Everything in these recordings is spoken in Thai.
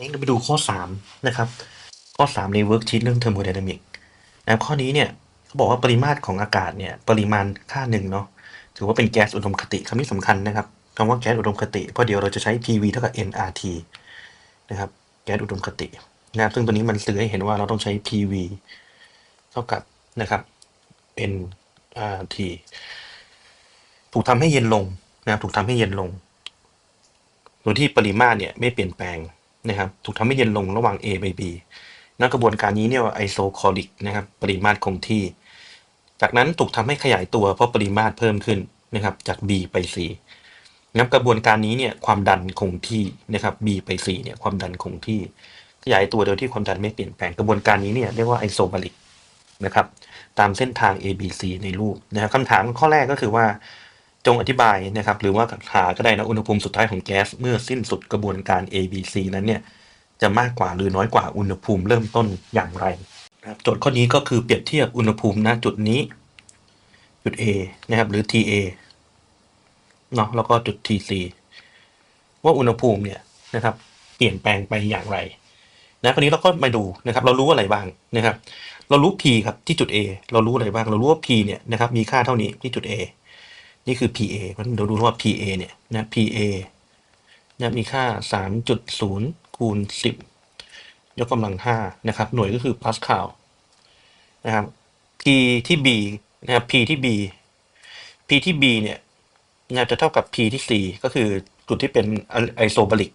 นี่เราไปดูข้อ 3 นะครับ ข้อ 3 ในเวิร์กชีตเรื่องเทอร์โมไดนามิกนะครับข้อนี้เนี่ยเขาบอกว่าปริมาตรของอากาศเนี่ยปริมาณค่าหนึ่งเนาะถือว่าเป็นแก๊สอุดมคติคำนี้สำคัญนะครับคำว่าแก๊สอุดมคติเพราะเดี๋ยวเราจะใช้ PV เท่ากับ nRT นะครับแก๊สอุดมคตินะครับซึ่งตัวนี้มันสื่อให้เห็นว่าเราต้องใช้ PV เท่ากับนะครับ nRT ถูกทำให้เย็นลงนะครับถูกทำให้เย็นลงโดยที่ปริมาตรเนี่ยไม่เปลี่ยนแปลง นะครับถูกทำให้เย็นลงระหว่าง A ไป B ณกระบวนการนี้เนี่ยไอโซคอลิกนะครับปริมาตรคงที่ จากนั้นถูกทำให้ขยายตัวเพราะปริมาตรเพิ่มขึ้นนะครับจาก B ไป C นับกระบวนการนี้เนี่ยความดันคงที่นะครับ B ไป C เนี่ยความดันคงที่ขยายตัวโดยที่ความดันไม่เปลี่ยนแปลงกระบวนการนี้เนี่ยเรียกว่าไอโซบาริกนะครับตามเส้นทาง A B C ในรูปนะครับคำถามข้อแรกก็คือว่า จงอธิบายนะครับ หรือว่าหาก็ได้นะอุณหภูมิสุดท้ายของแก๊สเมื่อสิ้นสุดกระบวนการ A B C นั้นเนี่ยจะมากกว่าหรือน้อยกว่าอุณหภูมิเริ่มต้นอย่างไรนะครับโจทย์ข้อนี้ก็คือเปรียบเทียบอุณหภูมิณจุดนี้ จุด A นะครับหรือ TA เนาะแล้วก็จุด TC ว่าอุณหภูมิเนี่ยนะครับ เปลี่ยนแปลงไปอย่างไรนะคราวนี้เราก็มาดูนะครับ เรารู้อะไรบ้างนะครับ เรารู้ P ครับที่จุด A เรารู้อะไรบ้าง เรารู้ว่า P เนี่ยนะครับมีค่าเท่านี้ที่จุด A นี่คือ PA เพราะฉะนั้นเราดูว่า PA เนี่ยนะ PA นะมีค่า 3.0 คูณ 10 ยกกำลัง 5 นะครับ หน่วยก็คือพาสคาลนะครับ P ที่ B นะครับ P ที่ B P ที่ B เนี่ยนะจะเท่ากับ P ที่ C ก็คือจุดที่เป็นไอโซบาริก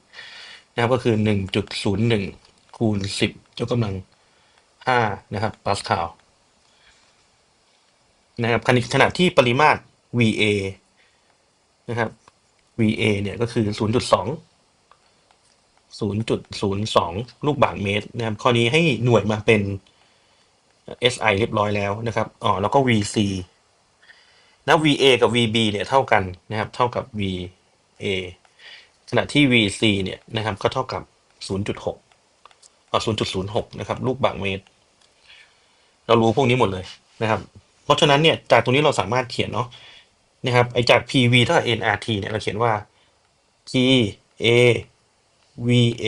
นะครับก็คือ 1.01 คูณ 10 ยกกำลัง 5 นะครับพาสคาลนะครับขณะที่ปริมาตร VA นะครับ VA เนี่ยก็คือ 0.2 0.02 ลูกบาศก์เมตรนะครับ ข้อนี้ให้หน่วยมาเป็น SI เรียบร้อยแล้วนะครับ อ๋อ แล้วก็ VC นะ VA กับ VB เนี่ยเท่ากันนะครับ เท่ากับ VA ขณะที่ VC เนี่ยนะครับ ก็เท่ากับ 0.6อ๋อ0.06 นะครับ ลูกบาศก์เมตร เรารู้พวกนี้หมดเลยนะครับ เพราะฉะนั้นเนี่ย จากตรงนี้เราสามารถเขียนเนาะ นะครับไอจาก PV เท่ากับ nRT เนี่ยเราเขียนว่า P A V A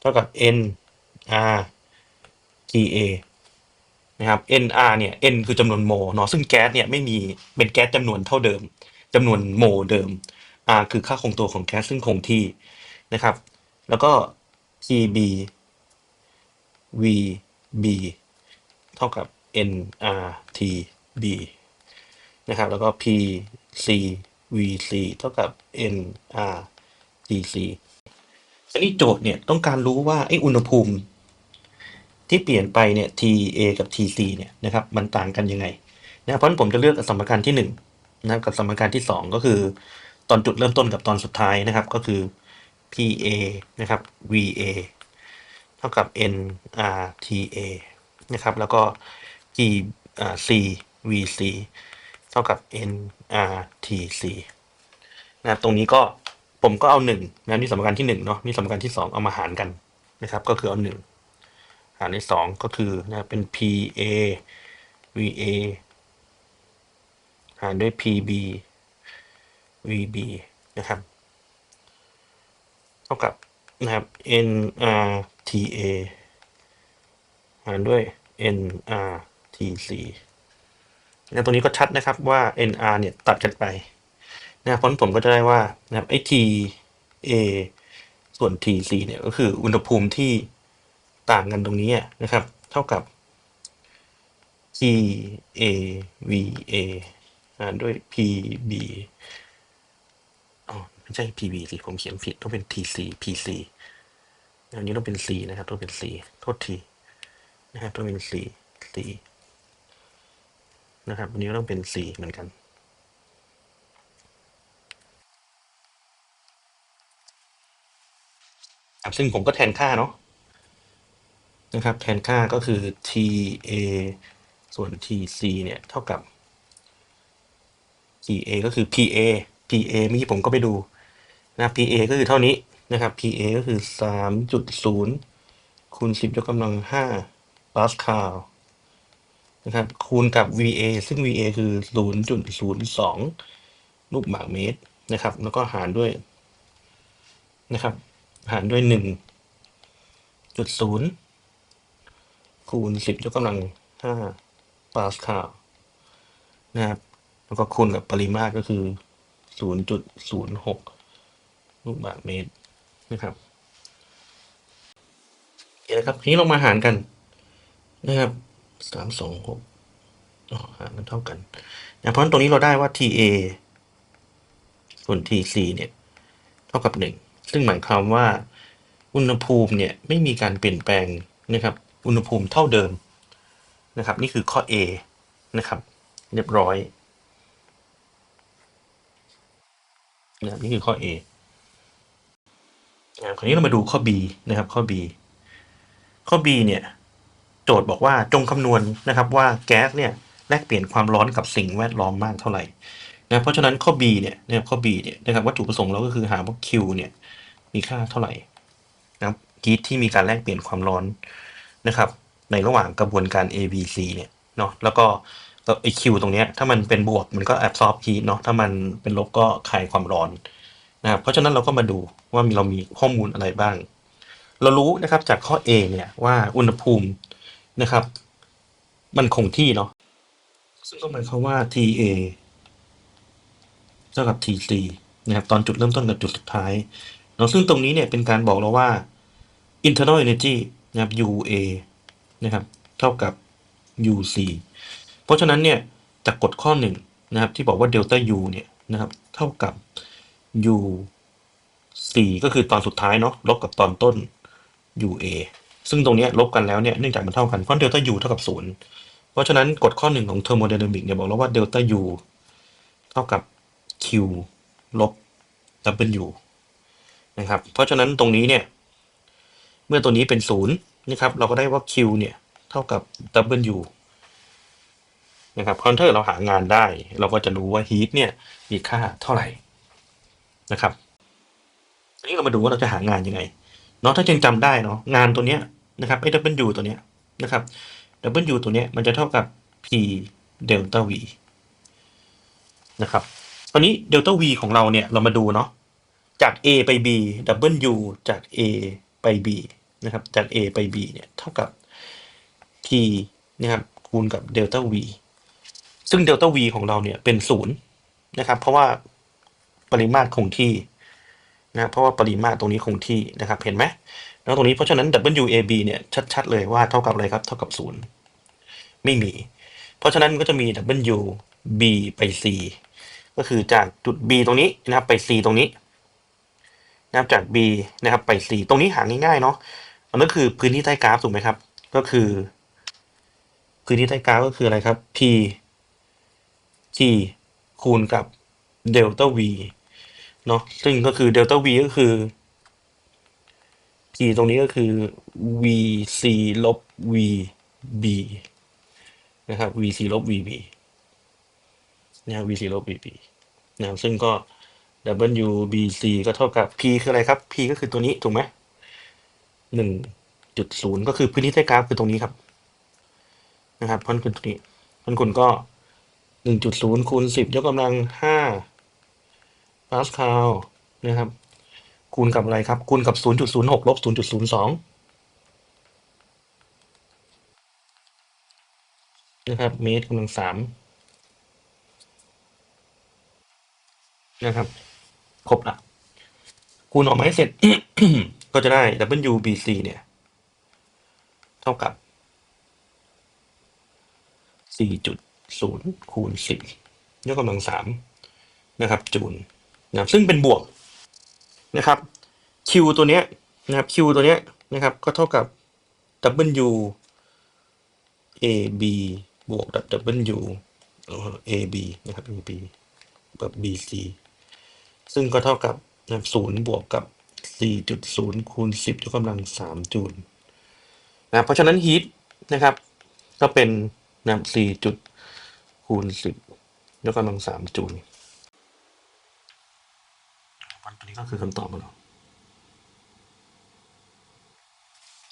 เท่ากับ N R T A นะครับ N R เนี่ย N คือจำนวนโมเนาะซึ่งแก๊สเนี่ยไม่มีเป็นแก๊สจำนวนเท่าเดิมจำนวนโมเดิม R คือค่าคงตัวของแก๊สซึ่งคงที่นะครับ แล้วก็ P B V B เท่ากับ N R T B นะครับแล้วก็ P C V C เท่ากับ N R T C อันนี้โจทย์เนี่ยต้องการรู้ว่าไอ้อุณหภูมิ ที่เปลี่ยนไปเนี่ย T A กับ T C เนี่ยนะครับมันต่างกันยังไงนะเพราะฉะนั้นผมจะเลือกสมการที่1นงนะครับกับสมการที่ 2 ก็คือ ตอนจุดเริ่มต้นกับตอนสุดท้ายนะครับก็คือ P A นะครับ V A เท่ากับ N R T A นะครับแล้วก็ G C V C ท่ากับ nRTC นะครับตรงนี้ก็ผมก็เอาหนึ่งนะนี่สมการที่หนึ่งเนาะนี่สมการที่สองเอามาหารกันนะครับ ก็คือเอาหนึ่งหารในสองก็คือนะเป็น PA VA หารด้วย PB VB นะครับ เท่ากับนะครับ nRTA หารด้วย nRTC นะตรงนี้ก็ชัดนะครับว่า NR เนี่ยตัดกันไปนะเพราะผมก็จะได้ว่านะครับไอ้ TA ส่วน TC เนี่ยก็คืออุณหภูมิที่ต่างกันตรงนี้นะครับ เท่ากับ PAVA ด้วย PB อ๋อไม่ใช่ PB สิผมเขียนผิดต้องเป็น TC PC อันนี้ต้องเป็น C นะครับต้องเป็น C โทษทีนะครับต้องเป็น C C นะครับอันนี้ก็ต้องเป็น 4 เหมือนกันครับซึ่งผมก็แทนค่าเนาะนะครับ แทนค่าก็คือ TA ส่วน TC เนี่ย เท่ากับ PA ก็คือ PA PA เมื่อกี้ผมก็ไปดูนะ PA ก็คือเท่านี้นะครับ PA ก็คือ 3.0คูณ10ยกกำลัง5ปาสคาล นะครับ คูณกับ VA ซึ่ง VA คือ 0.02 ลูกบาศก์เมตรนะครับ แล้วก็หารด้วยนะครับ หารด้วยจุดศูนย์คูณสิบยกกำลังห้าปาสคาลนะครับ แล้วก็คูณกับปริมาตรก็คือศูนย์จุดศูนย์หกลูกบาศก์เมตรนะครับโอเคนะครับทีนี้เรามาหารกันนะครับ สามสองหกอ๋อหารมันเท่ากันนะเพราะนั้นตรงนี้เราได้ว่า TA ส่วน TC เนี่ย เท่ากับหนึ่งซึ่งหมายความว่าอุณหภูมิเนี่ยไม่มีการเปลี่ยนแปลงนะครับ อุณหภูมิเท่าเดิมนะครับ นี่คือข้อ A นะครับ เรียบร้อยนะครับนี่คือข้อ A อ่าคราวนี้เรามาดูข้อ B นะครับ ข้อ B ข้อ B เนี่ย โจทย์บอกว่าจงคำนวณนะครับว่าแก๊สเนี่ยแลกเปลี่ยนความร้อนกับสิ่งแวดล้อมมากเท่าไหร่นะเพราะฉะนั้นข้อ B เนี่ยนะครับข้อ B เนี่ยนะครับวัตถุประสงค์เราก็คือหาว่า Q เนี่ยมีค่าเท่าไหร่นะครับฮีทที่มีการแลกเปลี่ยนความร้อนนะครับ ในระหว่างกระบวนการ A B C เนี่ยเนาะแล้วก็ไอ Q ตรงเนี้ยถ้ามันเป็นบวกมันก็ absorb heat เนาะถ้ามันเป็นลบก็คายความร้อนนะครับเพราะฉะนั้นเราก็มาดูว่าเรามีข้อมูลอะไรบ้าง เรารู้นะครับจากข้อ A เนี่ยว่าอุณหภูมิ นะครับ มันคงที่เนาะซึ่งก็หมายความว่า TA เท่ากับ TC นะครับ ตอนจุดเริ่มต้นกับจุดสุดท้ายเนาะซึ่งตรงนี้เนี่ยเป็นการบอกเราว่า internal energy นะครับ UA นะครับ เท่ากับ UC เพราะฉะนั้นเนี่ยจากกฎข้อหนึ่งนะครับ ที่บอกว่า delta U เนี่ยนะครับ เท่ากับ UC ก็คือตอนสุดท้ายเนาะลบกับตอนต้น UA ซึ่งตรงนี้ลบกันแล้วเนี่ยเนื่องจากมันเท่ากันเพราะเดลต้า U เท่ากับศูนย์เพราะฉะนั้นกฎข้อหนึ่งของเทอร์โมไดนามิกเนี่ยบอกแล้วว่าเดลต้า U เท่ากับ Q ลบ W นะครับ เพราะฉะนั้นตรงนี้เนี่ย เมื่อตัวนี้เป็นศูนย์นะครับ เราก็ได้ว่า Q เนี่ย เท่ากับ W นะครับเพราะถ้าเกิดเราหางานได้ เราก็จะรู้ว่า heat เนี่ย มีค่าเท่าไหร่นะครับทีนี้เรามาดูว่าเราจะหางานยังไงเนาะถ้ายังจำได้เนาะงานตัวเนี้ย นะครับไอ้ W ตัวเนี้ยนะครับ W ตัวเนี้ยมันจะเท่ากับ P เดลต้า V นะครับตอนนี้เดลต้า V ของเราเนี่ยเรามาดูเนาะจาก A ไป B W จาก A ไป B นะครับจาก A ไป B เนี่ยเท่ากับ T นะครับคูณกับเดลต้า V ซึ่งเดลต้า V ของเราเนี่ยเป็นศูนย์นะครับเพราะว่าปริมาตรคงที่นะเพราะว่าปริมาตรตรงนี้คงที่นะครับเห็นไหม แล้วตรงนี้เพราะฉะนั้น WAB เนี่ยชัดๆเลยว่าเท่ากับอะไรครับ เท่ากับศูนย์ไม่มี เพราะฉะนั้นมันก็จะมี WB ไป C ก็คือจากจุด B ตรงนี้นะครับไป C ตรงนี้นะครับจาก B นะครับไป C ตรงนี้หาง่ายๆเนาะมันก็คือพื้นที่ใต้กราฟถูกไหมครับ ก็คือ พื้นที่ใต้กราฟก็คืออะไรครับ P T คูณกับเดลต้า V เนาะซึ่งก็คือเดลต้า V ก็คือ P ตรงนี้ก็คือ VC ลบ VB นะครับ VC ลบ VB นะครับ VC ลบ VB นะครับซึ่งก็ WBC ก็เท่ากับ P คืออะไรครับ P ก็คือตัวนี้ถูกไหมหนึ่งจุดศูนย์ก็คือพื้นที่ใต้กราฟคือตรงนี้ครับ นะครับเพราะคุณตรงนี้เพราะคุณก็หนึ่งจุดศูนย์คูณสิบยกกำลังห้าปาสคาลนะครับ คูณกับอะไรครับ คูณกับ 0.06ลบ0.02 นะครับ เมตรกำลังสามนะครับ ครบละคูณออกมาให้เสร็จ ก็จะได้ WBC เนี่ย เท่ากับ 4.0 คูณ 10ยกกำลังสามนะครับ จูลนะซึ่งเป็นบวก นะครับ Q ตัวเนี้ยนะครับ Q ตัวเนี้ยนะครับก็เท่ากับ W A B บวก W เอ่อ A B นะครับ A B แบบ B C ซึ่งก็เท่ากับนะครับศูนย์บวกกับ 4.0 คูณ 10ยกกำลัง 3 จูลนะเพราะฉะนั้นฮีทนะครับ ก็เป็นนะ4จุดคูณ 10ยกกำลัง 3 จูล วันตัวนี้ก็คือคำตอบของเรา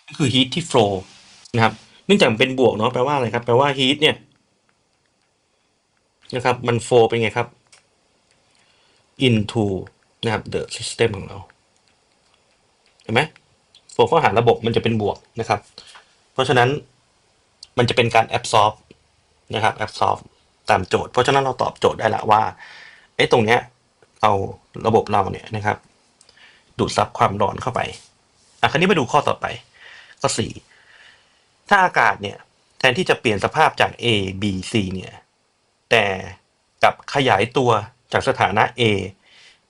ก็คือ heat ที่ flow นะครับ เนื่องจากเป็นบวกเนาะแปลว่าอะไรครับ แปลว่า heat เนี่ยนะครับ มัน flow เป็นไงครับ into นะครับ the system ของเราเห็นไหมหัวข้อหาระบบมันจะเป็นบวกนะครับ เพราะฉะนั้นมันจะเป็นการแอบซอฟนะครับแอบซอฟตามโจทย์ เพราะฉะนั้นเราตอบโจทย์ได้ละว่าไอ้ตรงเนี้ย เอาระบบเราเนี่ยนะครับ ดูดซับความร้อนเข้าไปอะคราวนี้มาดูข้อต่อไปข้อสี่ถ้าอากาศเนี่ยแทนที่จะเปลี่ยนสภาพจาก A B C เนี่ยแต่กลับขยายตัวจากสถานะ A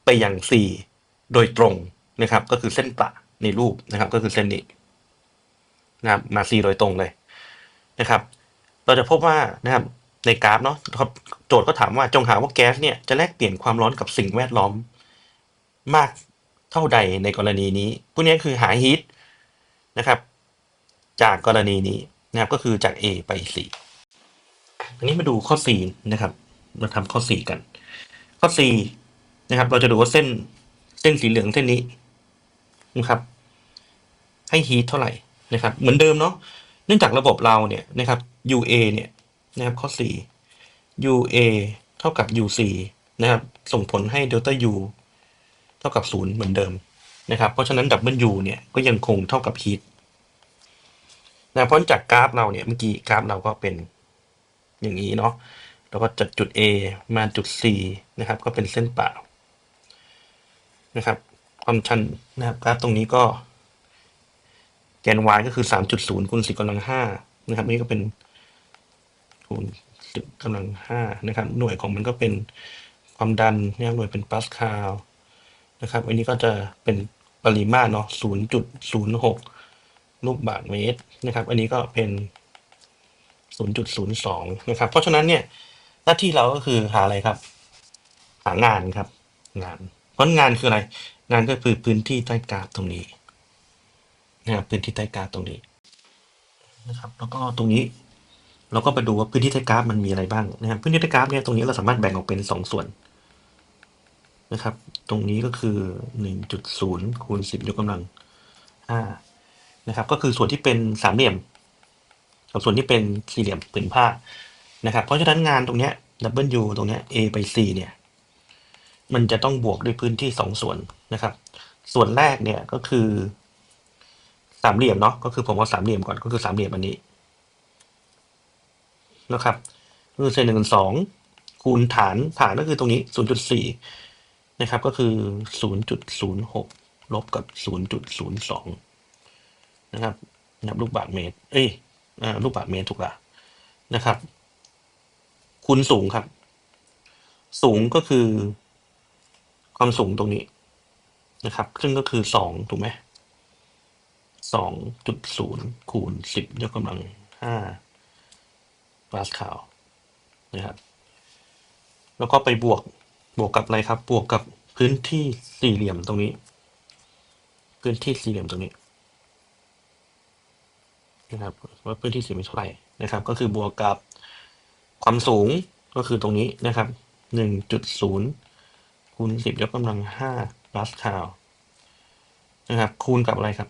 ไปยัง C โดยตรงนะครับ ก็คือเส้นประในรูปนะครับ ก็คือเส้นนี้นะครับมา C โดยตรงเลยนะครับ เราจะพบว่านะครับ ในกราฟเนาะโจทย์ก็ถามว่าจงหาว่าแก๊สเนี่ยจะแลกเปลี่ยนความร้อนกับสิ่งแวดล้อมมากเท่าใดในกรณีนี้พวกนี้คือหาฮีทนะครับ จากกรณีนี้นะครับก็คือจาก A ไป C อันนี้มาดูข้อ C นะครับ มาทำข้อ4กัน ข้อ C นะครับ เราจะดูว่าเส้นเส้นสีเหลืองเส้นนี้นะครับ ให้ฮีทเท่าไหร่นะครับ เหมือนเดิมเนาะเนื่องจากระบบเราเนี่ยนะครับ UA เนี่ย นะครับข้อ 4 UA เท่ากับ UC นะครับ ส่งผลให้ delta U เท่ากับ 0 เหมือนเดิมนะครับ เพราะฉะนั้น W เนี่ยก็ยังคงเท่ากับฮีทนะเพราะจากกราฟเราเนี่ยเมื่อกี้กราฟเราก็เป็นอย่างนี้เนาะแล้วก็จากจุด A มาจุด C นะครับ ก็เป็นเส้นเปล่านะครับ ความชันนะครับกราฟตรงนี้ก็ แกน y ก็คือ 3.0คูณ10กำลัง5นะครับนี่ก็เป็น คูณกำลัง5นะครับ หน่วยของมันก็เป็นความดันนะครับหน่วยเป็นปาสคาลนะครับ อันนี้ก็จะเป็นปริมาตรเนาะ0.06ลูกบาศก์เมตรนะครับ อันนี้ก็เป็น0.02นะครับ เพราะฉะนั้นเนี่ยหน้าที่เราก็คือหาอะไรครับ หางานครับ งาน เพราะงานคืออะไร งานก็คือพื้นที่ใต้กราฟตรงนี้นะครับพื้นที่ใต้กราฟตรงนี้นะครับ แล้วก็ตรงนี้ เราก็ไปดูว่าพื้นที่ใต้กราฟมันมีอะไรบ้างนะครับพื้นที่ใต้กราฟเนี่ยตรงนี้เราสามารถแบ่งออกเป็นสองส่วนนะครับ ตรงนี้ก็คือ 1.0คูณ10ยกกำลัง5นะครับ ก็คือส่วนที่เป็นสามเหลี่ยม กับส่วนที่เป็นสี่เหลี่ยมผืนผ้านะครับ เพราะฉะนั้นงานตรงเนี้ย W ตรงเนี้ย A ไป C เนี่ย มันจะต้องบวกด้วยพื้นที่สองส่วนนะครับ ส่วนแรกเนี่ยก็คือสามเหลี่ยมเนาะก็คือผมเอาสามเหลี่ยมก่อนก็คือสามเหลี่ยมอันนี้ นะครับคือเศษหนึ่งสองคูณฐานฐานก็คือตรงนี้ศูนย์จุดสี่นะครับ ก็คือศูนย์จุดศูนย์หกลบกับศูนย์จุดศูนย์สองนะครับนับลูกบาศก์เมตร เอ้ยอลูกบาศก์เมตรถูกละนะครับ คูณสูงครับ สูงก็คือ ความสูงตรงนี้นะครับ ซึ่งก็คือสองถูกไหมสองจุดศูนย์คูณสิบยกกำลังห้า ปาสคาลนะครับแล้วก็ไปบวกบวกกับอะไรครับ บวกกับพื้นที่สี่เหลี่ยมตรงนี้ พื้นที่สี่เหลี่ยมตรงนี้นะครับว่าพื้นที่สี่เหลี่ยมเท่าไหร่นะครับ ก็คือบวกกับความสูงก็คือตรงนี้นะครับหนึ่งจุดศูนย์คูณสิบยกกำลังห้าปาสคาลนะครับ คูณกับอะไรครับ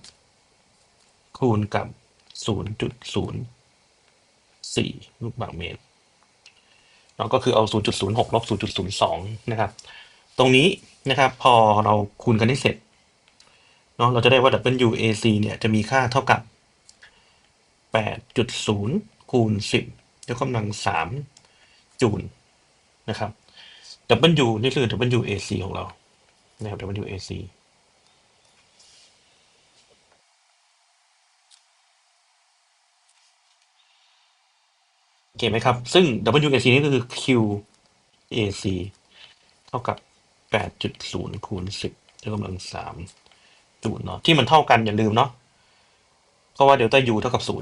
คูณกับศูนย์จุดศูนย์ 4 ลูกบาศก์เมตรเราก็คือเอา 0.06ลบ0.02 นะครับ ตรงนี้นะครับพอเราคูณกันได้เสร็จเนาะเราจะได้ว่า WAC เนี่ยจะมีค่าเท่ากับ 8.0 คูณ 10ยกกำลัง 3 จูลนะครับ W นี่คือ WAC ของเรานะครับ WAC โอเคไหมครับ ซึ่ง WAC นี่ก็คือ QAC เท่ากับ 8.0 คูณ 10ยกกำลัง3จูลเนาะที่มันเท่ากันอย่าลืมเนาะเพราะว่าเดลต้า U เท่ากับ 0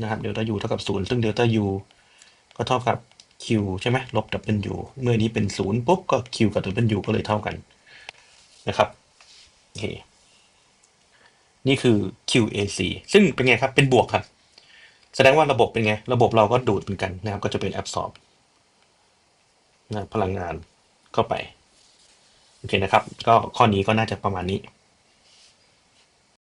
นะครับ เดลต้า U เท่ากับ 0 ซึ่งเดลต้า U ก็เท่ากับ Q ใช่ไหมลบ W เมื่อนี้เป็น 0 ปุ๊บ ก็ Q กับ W ก็เลยเท่ากันนะครับโอเคนี่คือ QAC ซึ่งเป็นไงครับ เป็นบวกครับ แสดงว่าระบบเป็นไง ระบบเราก็ดูดเหมือนกันนะครับ ก็จะเป็นแอบซอบนะพลังงานเข้าไป โอเคนะครับ ก็ข้อนี้ก็น่าจะประมาณนี้